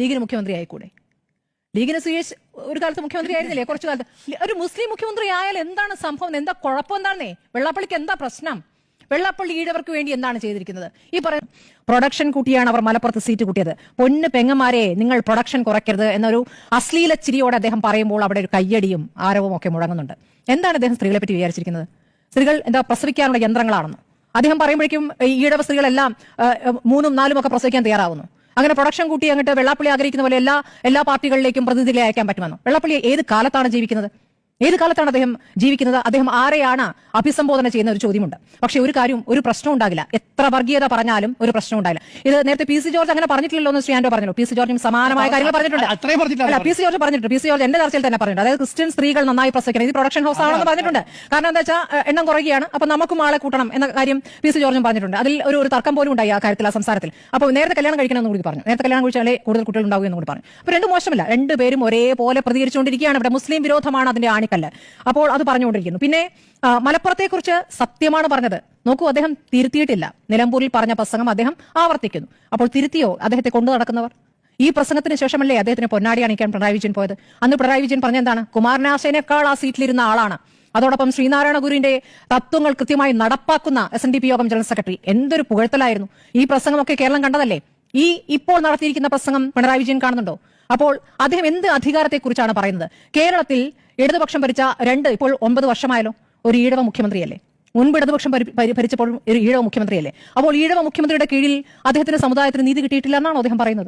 ലീഗിന് മുഖ്യമന്ത്രി ആയിക്കൂടെ ലീഗിന് സുയേഷ് ഒരു കാലത്ത് മുഖ്യമന്ത്രി ആയിരുന്നില്ലേ കുറച്ചു കാലത്ത്. ഒരു മുസ്ലിം മുഖ്യമന്ത്രി ആയാൽ എന്താണ് സംഭവം? എന്താ കുഴപ്പം എന്താണെന്നേ വെള്ളാപ്പള്ളിക്ക് എന്താ പ്രശ്നം? വെള്ളാപ്പള്ളി ഈഴവർക്ക് വേണ്ടി എന്താണ് ചെയ്തിരിക്കുന്നത്? ഈ പറയുന്ന പ്രൊഡക്ഷൻ കൂട്ടിയാണ് അവർ മലപ്പുറത്ത് സീറ്റ് കൂട്ടിയത്. പൊന്ന് പെങ്ങന്മാരെ നിങ്ങൾ പ്രൊഡക്ഷൻ കുറയ്ക്കരുത് എന്നൊരു അശ്ലീല ചിരിയോടെ അദ്ദേഹം പറയുമ്പോൾ അവിടെ ഒരു കയ്യടിയും ആരവും ഒക്കെ മുഴങ്ങുന്നുണ്ട്. എന്താണ് അദ്ദേഹം സ്ത്രീകളെ പറ്റി വിചാരിച്ചിരിക്കുന്നത്? സ്ത്രീകൾ എന്താ പ്രസവിക്കാനുള്ള യന്ത്രങ്ങളാണെന്ന്. അദ്ദേഹം പറയുമ്പോഴേക്കും ഈഴവ സ്ത്രീകളെല്ലാം മൂന്നും നാലും ഒക്കെ പ്രസവിക്കാൻ തയ്യാറാവുന്നു. അങ്ങനെ പ്രൊഡക്ഷൻ കൂട്ടി അങ്ങോട്ട് വെള്ളാപ്പള്ളി ആഗ്രഹിക്കുന്ന പോലെ എല്ലാ എല്ലാ പാർട്ടികളിലേക്കും പ്രതിനിധികളെ അയക്കാൻ പറ്റുമെന്നോ? വെള്ളാപ്പള്ളി ഏത് കാലത്താണ് ജീവിക്കുന്നത്? ഏത് കാലത്താണ് അദ്ദേഹം ജീവിക്കുന്നത്? അദ്ദേഹം ആരെയാണ് അഭിസംബോധന ചെയ്യുന്ന ഒരു ചോദ്യമുണ്ട്. പക്ഷെ ഒരു കാര്യം ഒരു പ്രശ്നം ഉണ്ടാകില്ല. എത്ര വർഗീയത പറഞ്ഞാലും ഒരു പ്രശ്നം ഉണ്ടാകില്ല. ഇത് നേരത്തെ പി സി ജോർജ് അങ്ങനെ പറഞ്ഞിട്ടില്ലല്ലോ എന്ന് ശ്രീ ആൻഡോ പറഞ്ഞു പി സി ജോർജും സമാനമായ കാര്യങ്ങൾ പറഞ്ഞിട്ടുണ്ട്. അല്ല, പി സി ജോർജ് പറഞ്ഞിട്ടുണ്ട്. പി സി ജോർജ് എന്റെ ചർച്ചയിൽ തന്നെ പറഞ്ഞിട്ടുണ്ട്. അതായത് ക്രിസ്ത്യൻ സ്ത്രീകൾ നന്നായി പ്രസവിക്കണം. ഇത് പ്രൊഡക്ഷൻ ഹൗസ് ആണെന്ന് പറഞ്ഞിട്ടുണ്ട്. കാരണം എന്താ വെച്ചാൽ എണ്ണം കുറയുകയാണ്. അപ്പൊ നമുക്കും ആളെ കൂട്ടണം എന്ന കാര്യം പി സി ജോർജും പറഞ്ഞിട്ടുണ്ട്. അതിൽ ഒരു ഒരു തർക്കം പോലും ഉണ്ടായി ആ കാര്യത്തിൽ ആ സംസാരത്തിൽ. അപ്പോൾ നേരത്തെ കല്യാണം കഴിക്കണം എന്ന് കൂടി പറഞ്ഞു. നേരത്തെ കല്യാണം കഴിച്ചാലേ കൂടുതൽ കുട്ടികൾ ഉണ്ടാവുക എന്ന് കൂടി പറഞ്ഞു. അപ്പൊ രണ്ട് മോശമല്ല. രണ്ടുപേരും ഒരേപോലെ പ്രതികരിച്ചുകൊണ്ടിരിക്കുകയാണ്. ഇവിടെ മുസ്ലിം വിരോധമാണ് അതിന്റെ ആണിക്കല്ല് അപ്പോൾ അത് പറഞ്ഞുകൊണ്ടിരിക്കുന്നു. പിന്നെ മലപ്പുറത്തെക്കുറിച്ച് സത്യമാണ് പറഞ്ഞത്. നോക്കൂ അദ്ദേഹം തിരുത്തിയിട്ടില്ല. നിലമ്പൂരിൽ പറഞ്ഞ പ്രസംഗം അദ്ദേഹം ആവർത്തിക്കുന്നു. അപ്പോൾ തിരുത്തിയോ അദ്ദേഹത്തെ കൊണ്ടു നടക്കുന്നവർ? ഈ പ്രസംഗത്തിന് ശേഷമല്ലേ അദ്ദേഹത്തിന് പൊന്നാടി അണിക്കാൻ പിണറായി വിജയൻ പോയത്? അന്ന് പിണറായി വിജയൻ പറഞ്ഞ എന്താണ്? കുമാരനാശേനേക്കാൾ ആ സീറ്റിലിരുന്ന ആളാണ്. അതോടൊപ്പം ശ്രീനാരായണ ഗുരുവിന്റെ തത്വങ്ങൾ കൃത്യമായി നടപ്പാക്കുന്ന എസ് എൻ ഡി പി യോഗം ജനറൽ സെക്രട്ടറി. എന്തൊരു പുകഴ്ത്തലായിരുന്നു. ഈ പ്രസംഗമൊക്കെ കേരളം കണ്ടതല്ലേ? ഈ ഇപ്പോൾ നടത്തിയിരിക്കുന്ന പ്രസംഗം പിണറായി വിജയൻ കാണുന്നുണ്ടോ? അപ്പോൾ അദ്ദേഹം എന്ത് അധികാരത്തെക്കുറിച്ചാണ് പറയുന്നത്? കേരളത്തിൽ ഇടതുപക്ഷം ഭരിച്ച രണ്ട് ഇപ്പോൾ ഒമ്പത് വർഷമായാലോ ഒരു ഈഴവ മുഖ്യമന്ത്രിയല്ലേ? മുൻപ് ഇടതുപക്ഷം ഭരി- ഭരി- ഭരിച്ചപ്പോൾ ഒരു ഈഴവ മുഖ്യമന്ത്രിയല്ലേ? അപ്പോൾ ഈഴവ മുഖ്യമന്ത്രിയുടെ കീഴിൽ അദ്ദേഹത്തിന്റെ സമുദായത്തിന് നീതി കിട്ടിയിട്ടില്ല എന്നാണ് അദ്ദേഹം പറയുന്നത്?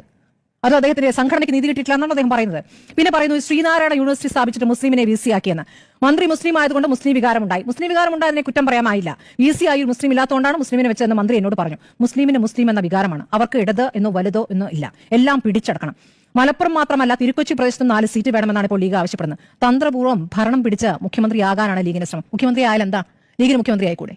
അത് അദ്ദേഹത്തിന്റെ സംഘടനയ്ക്ക് നീതി കിട്ടിയിട്ടില്ല എന്നാണ് അദ്ദേഹം പറയുന്നത്? പിന്നെ പറയുന്നു ശ്രീനാരായണ യൂണിവേഴ്സിറ്റി സ്ഥാപിച്ചിട്ട് മുസ്ലിമിനെ വി സി ആക്കിയെന്ന്. മന്ത്രി മുസ്ലിം ആയതുകൊണ്ട് മുസ്ലിം വികാരമുണ്ടായി. മുസ്ലിം വികാരം ഉണ്ടായതിനെ കുറ്റം പറയാമായില്ല. വി സി ആയി മുസ്ലിം ഇല്ലാത്തതുകൊണ്ടാണ് മുസ്ലിമിനെ വെച്ചതെന്ന് മന്ത്രി എന്നോട് പറഞ്ഞു. മുസ്ലിമിന് മുസ്ലിം എന്ന വികാരമാണ്. അവർക്ക് ഇടത് എന്നോ വലുതോ എന്നോ ഇല്ല. എല്ലാം പിടിച്ചടക്കണം. മലപ്പുറം മാത്രമല്ല തിരുക്കൊച്ചി പ്രദേശത്ത് നാല് സീറ്റ് വേണമെന്നാണ് ഇപ്പോൾ ലീഗ് ആവശ്യപ്പെടുന്നത്. തന്ത്രപൂർവം ഭരണം പിടിച്ച് മുഖ്യമന്ത്രിയാകാനാണ് ലീഗിന്റെ ശ്രമം. മുഖ്യമന്ത്രി ആയാൽ എന്താ? ലീഗിന് മുഖ്യമന്ത്രി ആയിക്കൂടെ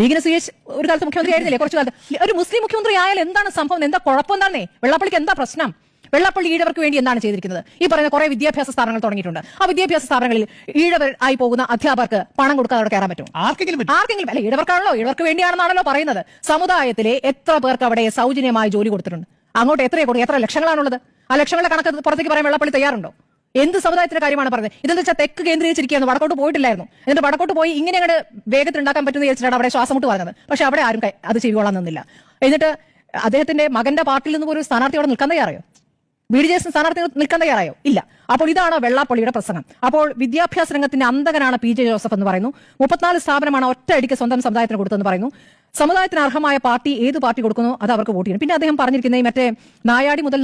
ലീഗിന് സുരേഷ് ഒരു കാലത്ത് മുഖ്യമന്ത്രി ആയിരുന്നില്ലേ കുറച്ചു കാലത്ത്. ഒരു മുസ്ലിം മുഖ്യമന്ത്രി ആയാൽ എന്താണ് സംഭവം? എന്താ കുഴപ്പം എന്താണേ വെള്ളപ്പള്ളിക്ക് എന്താ പ്രശ്നം? വെള്ളപ്പള്ളി ഈഴവർക്ക് വേണ്ടി എന്താണ് ചെയ്തിരിക്കുന്നത്? ഈ പറയുന്ന കുറെ വിദ്യാഭ്യാസ സ്ഥാപനങ്ങൾ തുടങ്ങിയിട്ടുണ്ട്. ആ വിദ്യാഭ്യാസ സ്ഥാപനങ്ങളിൽ ഈഴവർ ആയി പോകുന്ന അധ്യാപകർക്ക് പണം കൊടുക്കാതെ അവിടെ കയറാൻ പറ്റും ആർക്കെങ്കിലും ആർക്കെങ്കിലും അല്ല ഇടവർക്കാണല്ലോ ഇടവർക്ക് വേണ്ടിയാണെന്നാണല്ലോ പറയുന്നത്. സമുദായത്തിലെ എത്ര പേർക്ക് അവിടെ സൗജന്യമായി ജോലി കൊടുത്തിട്ടുണ്ട്? അങ്ങോട്ട് എത്രയെ കൊടുക്കും എത്ര ലക്ഷങ്ങളാണുള്ളത്? ആ ലക്ഷങ്ങളുടെ കണക്ക് പുറത്തേക്ക് പറയാൻ വെള്ളപ്പള്ളി തയ്യാറുണ്ടോ? എന്ത് സമുദായത്തിന്റെ കാര്യമാണ് പറഞ്ഞത്? ഇതെന്ന് വെച്ചാൽ തെക്ക് കേന്ദ്രീകരിച്ചിരിക്കുകയാണ്. വടക്കോട്ട് പോയിട്ടില്ലായിരുന്നു. എന്നിട്ട് വടക്കോട്ട് പോയി ഇങ്ങനെ അങ്ങോട്ട് വേഗത്തിൽ ഉണ്ടാക്കാൻ പറ്റുന്ന വിചാരിച്ചിട്ടാണ് അവിടെ ശ്വാസം മുട്ട് പറഞ്ഞത്. പക്ഷെ അവിടെ ആരും അത് ചെയ്തുകൊള്ളാൻ നിന്നില്ല. എന്നിട്ട് അദ്ദേഹത്തിന്റെ മകന്റെ പാർട്ടിയിൽ നിന്ന് ഒരു സ്ഥാനാർത്ഥി അവിടെ നിൽക്കാൻ തയ്യാറോ ബി ഡി ജെ എസ് നിൽക്കാൻ തയ്യാറായോ? ഇല്ല. അപ്പോൾ ഇതാണ് വെള്ളാപ്പള്ളിയുടെ പ്രസംഗം. അപ്പോൾ വിദ്യാഭ്യാസ രംഗത്തിന്റെ അന്തകനാണ് പി ജെ ജോസഫ് എന്ന് പറയുന്നു. മുപ്പത്തിനാല് സ്ഥാപനമാണ് ഒറ്റയടിക്ക് സ്വന്തം സമുദായത്തിന് കൊടുത്തെന്ന് പറയുന്നു. സമുദായത്തിന് അർഹമായ പാർട്ടി ഏത് പാർട്ടി കൊടുക്കുന്നു അത് അവർക്ക് വോട്ട് ചെയ്യണം. പിന്നെ അദ്ദേഹം പറഞ്ഞിരിക്കുന്നത് മറ്റേ നായാടി മുതൽ